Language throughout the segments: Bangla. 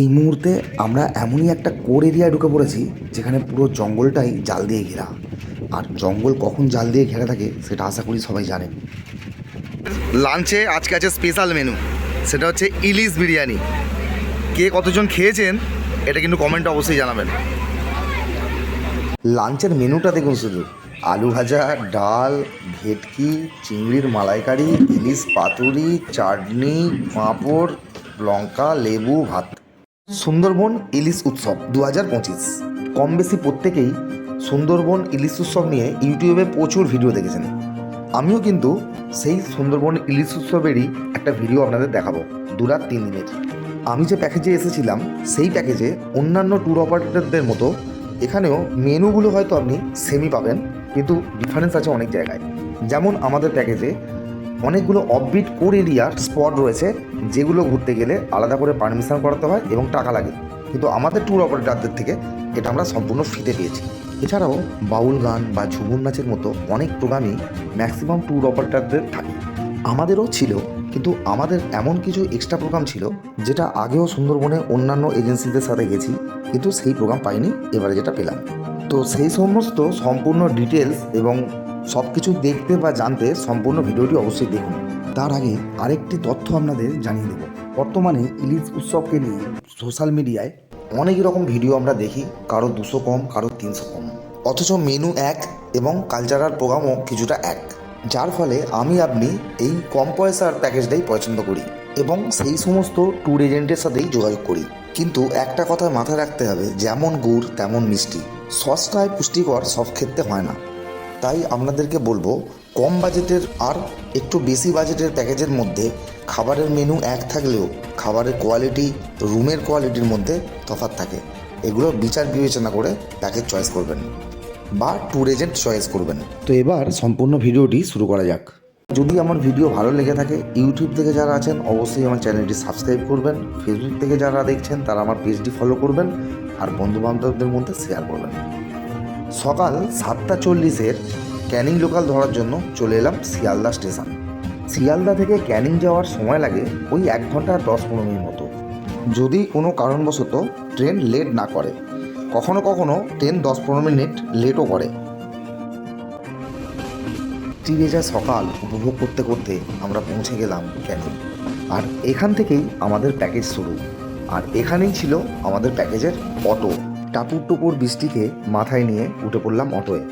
এই মুহূর্তে আমরা এমনই একটা কোর এরিয়ায় ঢুকে পড়েছি, যেখানে পুরো জঙ্গলটাই জাল দিয়ে ঘেরা। আর জঙ্গল কখন জাল দিয়ে ঘেরা থাকে, সেটা আশা করি সবাই জানেন। লাঞ্চে আজকে আছে স্পেশাল মেনু সেটা হচ্ছে ইলিশ বিরিয়ানি। কে কতজন খেয়েছেন, এটা কিন্তু কমেন্টে অবশ্যই জানাবেন। লাঞ্চের মেনুটা দেখুন শুধু। আলু ভাজা, ডাল, ভেটকি, চিংড়ির মালাইকারি, ইলিশ পাতুরি, চাটনি, পাঁপড়, লঙ্কা, লেবু, ভাত। সুন্দরবন ইলিশ উৎসব দু হাজার পঁচিশ। কম বেশি প্রত্যেকেই সুন্দরবন ইলিশ উৎসব নিয়ে ইউটিউবে প্রচুর ভিডিও দেখেছেন। আমিও কিন্তু সেই সুন্দরবন ইলিশ উৎসবেরই একটা ভিডিও আপনাদের দেখাবো দু রাত তিন দিনের। আমি যে প্যাকেজে এসেছিলাম, সেই প্যাকেজে অন্যান্য ট্যুর অপারেটরদের মতো এখানেও মেনুগুলো হয়তো আপনি সেমি পাবেন, কিন্তু ডিফারেন্স আছে অনেক জায়গায়। যেমন আমাদের প্যাকেজে অনেকগুলো অফবিট কোর এরিয়ার স্পট রয়েছে, যেগুলো ঘুরতে গেলে আলাদা করে পারমিশন করাতে হয় এবং টাকা লাগে। কিন্তু আমাদের ট্যুর অপারেটরদের থেকে এটা আমরা সম্পূর্ণ ফ্রিতে পেয়েছি। এছাড়াও বাউল গান বা ঝুমুর নাচের মতো অনেক প্রোগ্রামই ম্যাক্সিমাম ট্যুর অপারেটরদের থাকে। আমাদেরও ছিল কিন্তু আমাদের এমন কিছু এক্সট্রা প্রোগ্রাম ছিল যেটা আগেও সুন্দরবনে অন্যান্য এজেন্সিদের সাথে গেছি, কিন্তু সেই প্রোগ্রাম পাইনি, এবারে যেটা পেলাম। তো সেই সমস্ত সম্পূর্ণ ডিটেলস এবং সব কিছু দেখতে বা জানতে সম্পূর্ণ ভিডিওটি অবশ্যই দেখুন। তার আগে আরেকটি তথ্য আপনাদের জানিয়ে দেব। বর্তমানে ইলিশ উৎসবকে নিয়ে সোশ্যাল মিডিয়ায় অনেক রকম ভিডিও আমরা দেখি, কারও দুশো কম, কারও তিনশো কম। অথচ মেনু এক এবং কালচারাল প্রোগ্রামও কিছুটা এক। যার ফলে আমি, আপনি এই কম পয়সার প্যাকেজটাই পছন্দ করি এবং সেই সমস্ত ট্যুর এজেন্টের সাথেই যোগাযোগ করি। কিন্তু একটা কথা মাথায় রাখতে হবে, যেমন গুড়, তেমন মিষ্টি। সস্তায় পুষ্টিকর সব ক্ষেত্রে হয় না। তাই আপনাদেরকে বলব, কম বাজেটের আর একটু বেশি বাজেটের প্যাকেজের মধ্যে খাবারের মেনু এক থাকলেও খাবারের কোয়ালিটি রুমের কোয়ালিটির মধ্যে তফাৎ থাকে। এগুলো বিচার বিবেচনা করে প্যাকেজ চয়েস করবেন। বা ট্যুর এজেন্ট চয়েস করবেন। তো এবার সম্পূর্ণ ভিডিওটি শুরু করা যাক। যদি আমার ভিডিও ভালো লেগে থাকে ইউটিউব থেকে যারা আছেন অবশ্যই আমার চ্যানেলটি সাবস্ক্রাইব করবেন। ফেসবুক থেকে যারা দেখছেন তারা আমার পেজটি ফলো করবেন আর বন্ধুবান্ধবদের মধ্যে শেয়ার করবেন। সকাল সাতটা চল্লিশের ক্যানিং লোকাল ধরার জন্য চলে এলাম শিয়ালদা স্টেশন শিয়ালদা থেকে ক্যানিং যাওয়ার সময় লাগে ওই এক ঘণ্টা দশ পনেরো মিনিট মতো। যদি কোনো কারণবশত ট্রেন লেট না করে কখনো কখনো ট্রেন দশ, পনেরো মিনিট লেটও করে। টিভেজা সকাল উপভোগ করতে করতে আমরা পৌঁছে গেলাম ক্যানিং। আর এখান থেকেই আমাদের প্যাকেজ শুরু। আর এখানেই ছিল আমাদের প্যাকেজের অটো টাপুর টুপুর বৃষ্টিকে মাথায় নিয়ে উঠে পড়লাম অটোয়।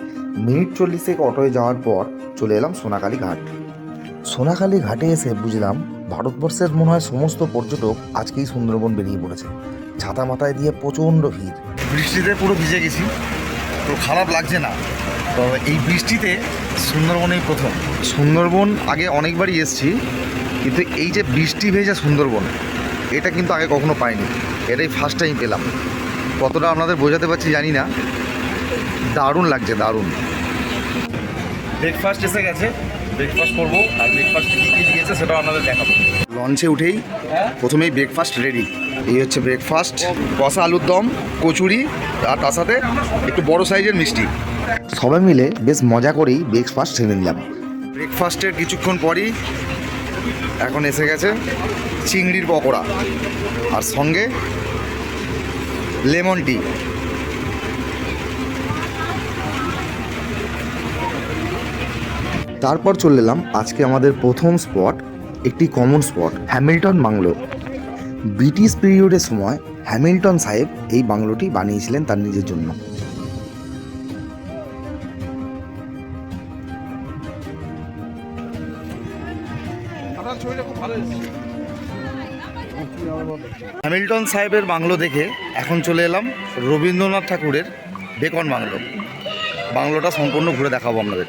মিনিট চল্লিশেক অটোয় যাওয়ার পর চলে এলাম সোনাকালী ঘাট। সোনাকালী ঘাটে এসে বুঝলাম ভারতবর্ষের মনে হয় সমস্ত পর্যটক আজকেই সুন্দরবন বেরিয়ে পড়েছে। ছাতা মাথায় দিয়ে প্রচণ্ড ভিড়। বৃষ্টিতে পুরো ভিজে গেছি। তো খারাপ লাগছে না। তো এই বৃষ্টিতে সুন্দরবনেই প্রথম। সুন্দরবন আগে অনেকবারই এসছি কিন্তু এই যে বৃষ্টি ভেজা সুন্দরবন এটা কিন্তু আগে কখনো পাইনি। এটাই ফার্স্ট টাইম পেলাম। কতটা আপনাদের বোঝাতে পারছি জানি না। দারুণ লাগছে দারুণ। ব্রেকফাস্ট এসে গেছে। ব্রেকফাস্ট করব। আর ব্রেকফাস্টে কী কী দিয়েছে সেটাও আপনাদের দেখাবো। লঞ্চে উঠেই প্রথমেই ব্রেকফাস্ট রেডি এই হচ্ছে ব্রেকফাস্ট কষা আলুর দম কচুরি আর তার সাথে একটু বড় সাইজের মিষ্টি। সবাই মিলে বেশ মজা করেই ব্রেকফাস্ট সেরে নিলাম। ব্রেকফাস্টের কিছুক্ষণ পরই এখন এসে গেছে চিংড়ির পকোড়া আর সঙ্গে লেমন টি। তারপর চলে এলাম আজকে আমাদের প্রথম স্পট একটি common spot Hamilton bungalow British পিরিয়ডের সময় হ্যামিল্টন সাহেব এই বাংলোটি বানিয়েছিলেন তার নিজের জন্য। হ্যামিল্টন সাহেবের বাংলো দেখে এখন চলে এলাম রবীন্দ্রনাথ ঠাকুরের বেকন বাংলো। বাংলোটা সম্পূর্ণ ঘুরে দেখাবো আপনাদের।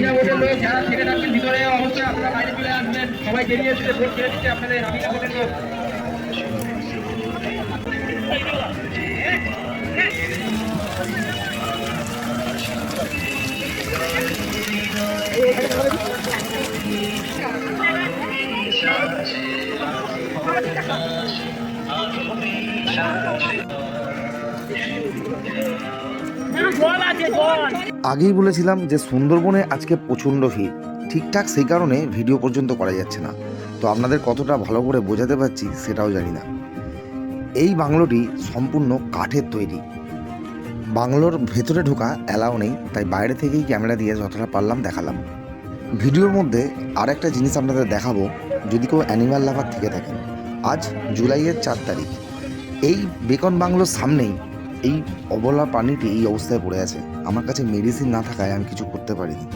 আমিনা বোর্ডের লোক যারা থেকে থাকবেন, ভিতরে অবশ্যই আপনারা বাইরে চলে আসবেন। সবাই বেরিয়ে এসে ভোট ছেড়ে দিচ্ছে আপনাদের আমিনা বোর্ডের লোক আগেই বলেছিলাম যে সুন্দরবনে আজকে প্রচণ্ড ভিড়। ঠিকঠাক সেই কারণে ভিডিও পর্যন্ত করা যাচ্ছে না। তো আপনাদের কতটা ভালো করে বোঝাতে পারছি সেটাও জানি না। এই বাংলোটি সম্পূর্ণ কাঠের তৈরি। বাংলোর ভেতরে ঢোকা অ্যালাও নেই, তাই বাইরে থেকেই ক্যামেরা দিয়ে যতটা পারলাম দেখালাম। ভিডিওর মধ্যে আর একটা জিনিস আপনাদের দেখাবো, যদি কেউ অ্যানিমাল লাভার থেকে থাকেন। আজ জুলাইয়ের চার তারিখ। এই বেকন বাংলোর সামনেই এই অবলা প্রাণীটি এই অবস্থায় পড়ে আছে। আমার কাছে মেডিসিন না থাকায় আমি কিছু করতে পারিনি।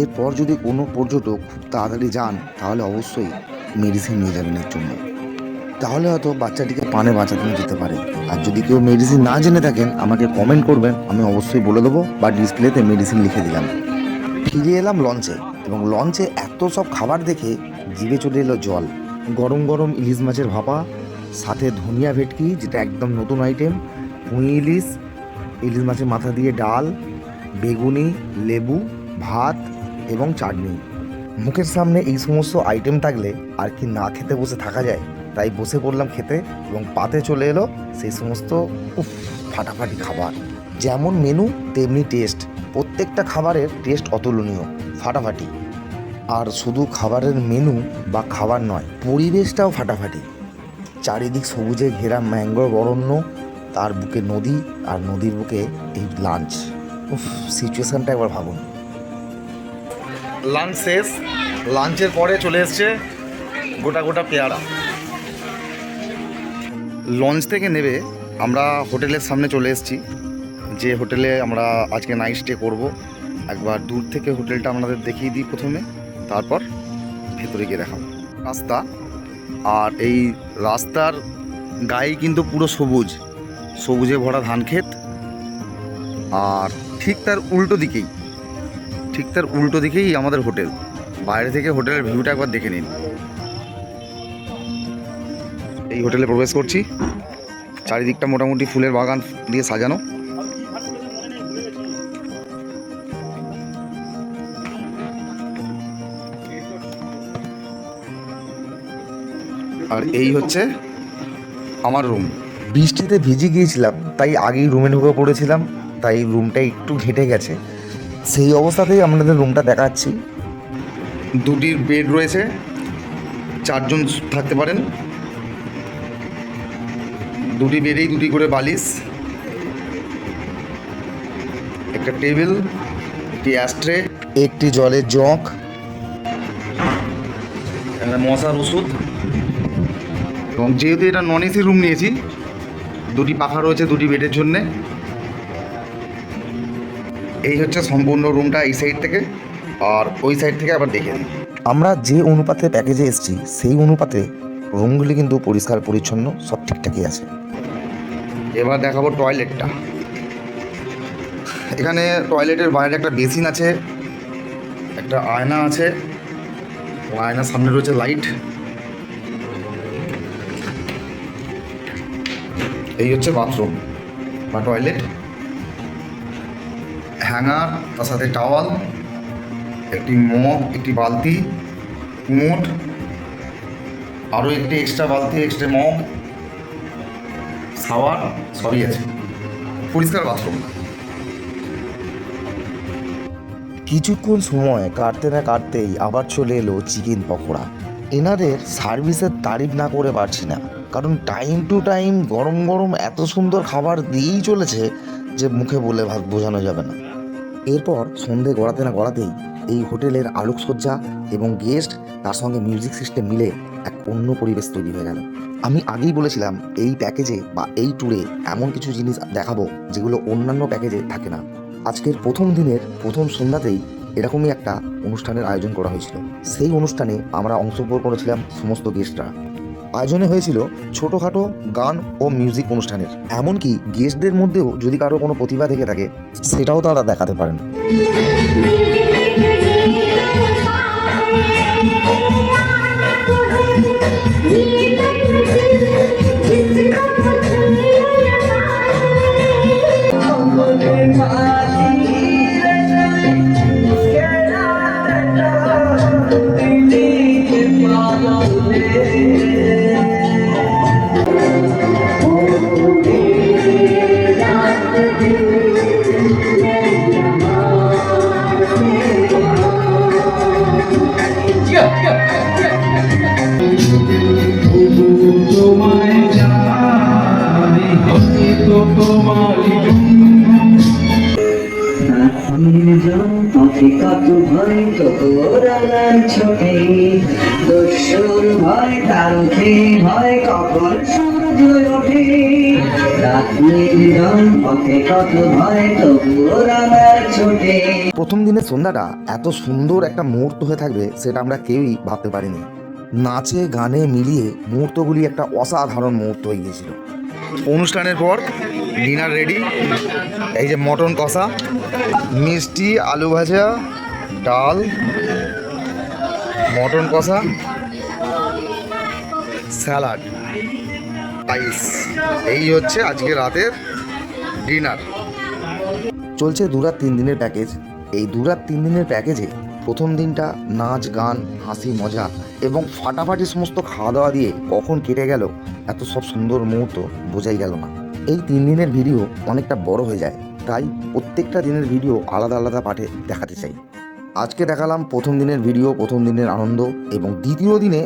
এরপর যদি কোনো পর্যটক খুব তাড়াতাড়ি যান, তাহলে অবশ্যই মেডিসিন নিয়ে যাবেন এর জন্য। তাহলে হয়তো বাচ্চাটিকে পানে বাঁচাতে যেতে পারে। আর যদি কেউ মেডিসিন না জেনে থাকেন, আমাকে কমেন্ট করবেন, আমি অবশ্যই বলে দেবো বা ডিসপ্লেতে মেডিসিন লিখে দিলাম। ফিরে এলাম লঞ্চে এবং লঞ্চে এত সব খাবার দেখে জিভে চলে এলো জল। গরম গরম ইলিশ মাছের ভাপা, সাথে ধনিয়া ভেটকি, যেটা একদম নতুন আইটেম পুঁই ইলিশ ইলিশ মাছের মাথা দিয়ে ডাল বেগুনি, লেবু, ভাত এবং চাটনি। মুখের সামনে এই সমস্ত আইটেম থাকলে আর কি না খেতে বসে থাকা যায়? তাই বসে পড়লাম খেতে এবং পাতে চলে এলো সেই সমস্ত, উফ, ফাটাফাটি খাবার। যেমন মেনু তেমনি টেস্ট প্রত্যেকটা খাবারের টেস্ট অতুলনীয়, ফাটাফাটি। আর শুধু খাবারের মেনু বা খাবার নয়, পরিবেশটাও ফাটাফাটি। চারিদিক সবুজে ঘেরা ম্যাঙ্গোর অরণ্য তার বুকে নদী আর নদীর বুকে এই লাঞ্চ। উফ সিচুয়েশনটা একবার ভাবুন। লাঞ্চ শেষ লাঞ্চের পরে চলে এসছে গোটা গোটা পেয়ারা। লঞ্চ থেকে নেবে, আমরা হোটেলের সামনে চলে এসেছি। যে হোটেলে আমরা আজকে নাইট স্টে করব, একবার দূর থেকে হোটেলটা আপনাদের দেখিয়ে দিই প্রথমে, তারপর ভেতরে গিয়ে দেখাবো। রাস্তা, আর এই রাস্তার গায়ে কিন্তু পুরো সবুজ, সবুজে ভরা ধান ক্ষেত আর ঠিক তার উল্টো দিকেই। ঠিক তার উল্টো দিকেই আমাদের হোটেল। বাইরে থেকে হোটেলের ভিউটা একবার দেখে নিন। এই হোটেলে প্রবেশ করছি। চারিদিকটা মোটামুটি ফুলের বাগান দিয়ে সাজানো। আর এই হচ্ছে আমার রুম বৃষ্টিতে ভিজে গিয়েছিলাম, তাই আগেই রুমে ঢুকে পড়েছিলাম। তাই রুমটা একটু ঘেটে গেছে। সেই অবস্থাতেই আপনাদের রুমটা দেখাচ্ছি। দুটি বেড রয়েছে। চারজন থাকতে পারেন। দুটি বেডেই দুটি করে বালিশ। একটা টেবিল, একটি অ্যাস্ট্রে একটি জলের জগ। মশার ওষুধ। এবং যেহেতু এটা নন এসি রুম নিয়েছি, দুটি পাখা রয়েছে দুটি বেডের জন্যে। এই হচ্ছে সম্পূর্ণ রুমটা এই সাইড থেকে আর ওই সাইড থেকে আবার দেখে নিই। আমরা যে অনুপাতে প্যাকেজে এসেছি সেই অনুপাতে রুমগুলি কিন্তু পরিষ্কার পরিচ্ছন্ন সব ঠিকঠাকই আছে। এবার দেখাবো টয়লেটটা এখানে টয়লেটের বাইরে একটা বেসিন আছে একটা আয়না আছে আয়নার সামনে রয়েছে লাইট এই হচ্ছে বাথরুম বা টয়লেট হ্যাঙ্গার, তার সাথে টাওয়াল, একটি মগ, একটি বালতি কুমোট আরও একটি এক্সট্রা বালতি এক্সট্রা মগ শাওয়ার সবই আছে। পরিষ্কার বাথরুম কিছুক্ষণ সময় কাটতে না কাটতেই আবার চলে এলো চিকেন পকোড়া। এনাদের সার্ভিসের তারিফ না করে পারছি না, কারণ টাইম টু টাইম গরম গরম এত সুন্দর খাবার দিয়েই চলেছে যে মুখে বলে ভাত বোঝানো যাবে না। এরপর সন্ধে গড়াতে না গড়াতেই এই হোটেলের আলোকসজ্জা এবং গেস্ট তার সঙ্গে মিউজিক সিস্টেম মিলে এক অন্য পরিবেশ তৈরি হয়ে গেল। আমি আগেই বলেছিলাম, এই প্যাকেজে বা এই ট্যুরে এমন কিছু জিনিস দেখাবো যেগুলো অন্যান্য প্যাকেজে থাকে না। আজকের প্রথম দিনের প্রথম সন্ধ্যাতেই এরকমই একটা অনুষ্ঠানের আয়োজন করা হয়েছিল। সেই অনুষ্ঠানে আমরা অংশগ্রহণ করেছিলাম সমস্ত গেস্টরা। আয়োজনে হয়েছিল ছোটোখাটো গান ও মিউজিক অনুষ্ঠানের। এমনকি গেস্টদের মধ্যেও যদি কারও কোনো প্রতিভা থেকে থাকে, সেটাও তারা দেখাতে পারেন। তোমারই কত ভয় ছোটে। ভয় ভয় কখন সূর্য ওঠে। প্রথম দিনের সন্ধ্যাটা এত সুন্দর একটা মুহূর্ত হয়ে থাকবে সেটা আমরা কেউই ভাবতে পারিনি। নাচে গানে মিলিয়ে মুহূর্তগুলি একটা অসাধারণ মুহূর্ত হয়ে গিয়েছিল। অনুষ্ঠানের পর ডিনার রেডি। এই যে মটন কষা, মিষ্টি, আলু ভাজা, ডাল, মটন কষা, স্যালাড রাইস এই হচ্ছে আজকে রাতের ডিনার। চলছে দু রাত তিন দিনের প্যাকেজ। এই দু রাত তিন দিনের প্যাকেজে প্রথম দিনটা নাচ, গান, হাসি, মজা এবং ফাটাফাটি সমস্ত খাওয়া দাওয়া দিয়ে কখন কেটে গেল এত সব সুন্দর মুহূর্ত বোঝাই গেল না। এই তিন দিনের ভিডিও অনেকটা বড় হয়ে যায়, তাই প্রত্যেকটা দিনের ভিডিও আলাদা আলাদা পাঠে দেখাতে চাই। আজকে দেখালাম প্রথম দিনের ভিডিও, প্রথম দিনের আনন্দ এবং দ্বিতীয় দিনে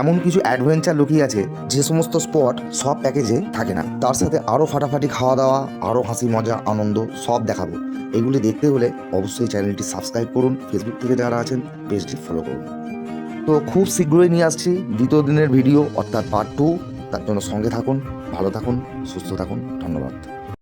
এমন কিছু অ্যাডভেঞ্চার লুকিয়ে আছে, যে সমস্ত স্পট সব প্যাকেজে থাকে না। তার সাথে আরও ফাটাফাটি খাওয়া দাওয়া আরও হাসি, মজা, আনন্দ সব দেখাবো। এগুলি দেখতে হলে অবশ্যই চ্যানেলটি সাবস্ক্রাইব করুন ফেসবুক থেকে যারা আছেন পেজটি ফলো করুন। তো খুব শীঘ্রই নিয়ে আসছি দ্বিতীয় দিনের ভিডিও, অর্থাৎ পার্ট টু তার জন্য সঙ্গে থাকুন ভালো থাকুন সুস্থ থাকুন ধন্যবাদ।